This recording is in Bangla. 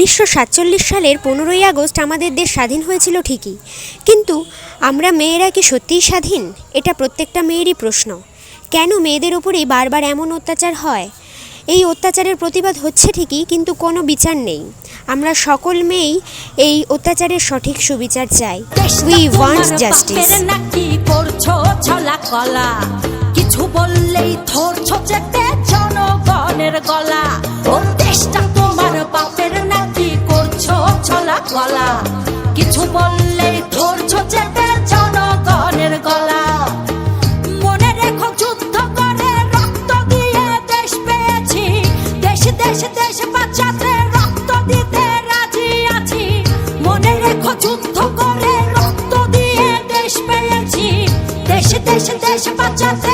উনিশশো সাতচল্লিশ সালের পনেরোই আগস্ট আমাদের দেশ স্বাধীন হয়েছিল ঠিকই। কিন্তু আমরা মেয়েরা কি সত্যিই স্বাধীন? এটা প্রত্যেকটা মেয়েরই প্রশ্ন। কেন মেয়েদের ওপরেই বারবার এমন অত্যাচার হয়? এই অত্যাচারের প্রতিবাদ হচ্ছে ঠিকই কিন্তু কোনো বিচার নেই। আমরা সকল মেয়েই এই অত্যাচারের সঠিক সুবিচার চাই। উই ওয়ান্ট জাস্টিস কলা কিছু বললেই ধরছো চেপে জনগণের গলা। মনে রেখো যুদ্ধ করে রক্ত দিয়ে দেশ পেয়েছি। দেশ দেশ দেশ বাঁচাতে রক্ত দিতে রাজি আছি। মনে রেখো যুদ্ধ করে রক্ত দিয়ে দেশ পেয়েছি। দেশ দেশ দেশ বাঁচাতে